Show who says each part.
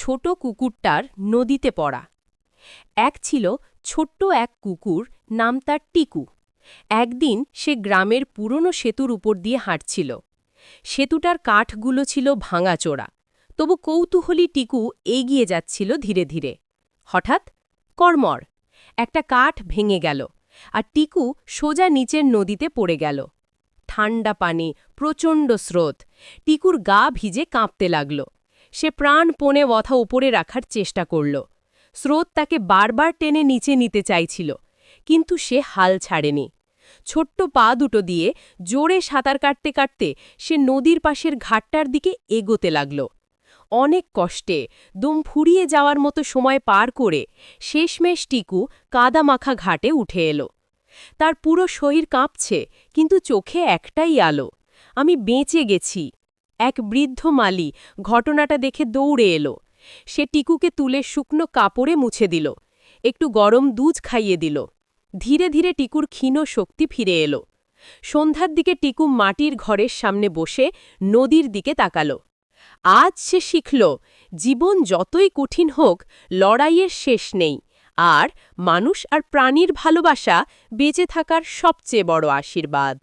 Speaker 1: ছোট কুকুরটার নদীতে পড়া। এক ছিল ছোট্ট এক কুকুর নাম তার টিকু। একদিন সে গ্রামের পুরনো সেতুর উপর দিয়ে হাঁটছিল। সেতুটার কাঠগুলো ছিল ভাঙাচোরা। তবু কৌতূহলী টিকু এগিয়ে যাচ্ছিল ধীরে ধীরে। হঠাৎ কর্মর একটা কাঠ ভেঙে গেল আর টিকু সোজা নিচের নদীতে পড়ে গেল। ঠান্ডা পানি, প্রচণ্ড স্রোত। টিকুর গা ভিজে কাঁপতে লাগল। সে প্রাণপণে বথা উপরে রাখার চেষ্টা করল। স্রোত তাকে বারবার টেনে নিচে নিতে চাইছিল, কিন্তু সে হাল ছাড়েনি। ছোট্ট পা দুটো দিয়ে জোরে সাঁতার কাটতে কাটতে সে নদীর পাশের ঘাটটার দিকে এগোতে লাগল। অনেক কষ্টে দম ফুরিয়ে যাওয়ার মতো সময় পার করে শেষমেশ টিকু কাদামাখা ঘাটে উঠে এলো। তার পুরো শরীর কাঁপছে, কিন্তু চোখে একটাই আলো, আমি বেঁচে গেছি এক বৃদ্ধ মালি ঘটনাটা দেখে দৌড়ে এলো। সে টিকুকে তুলে শুকনো কাপড়ে মুছে দিল। একটু গরম দুধ খাইয়ে দিল। ধীরে ধীরে টিকুর ক্ষীণ শক্তি ফিরে এলো। সন্ধ্যার দিকে টিকু মাটির ঘরের সামনে বসে নদীর দিকে তাকালো। আজ সে শিখল, জীবন যতই কঠিন হোক, লড়াইয়ের শেষ নেই। আর মানুষ আর প্রাণীর ভালোবাসা বেঁচে থাকার সবচেয়ে বড় আশীর্বাদ।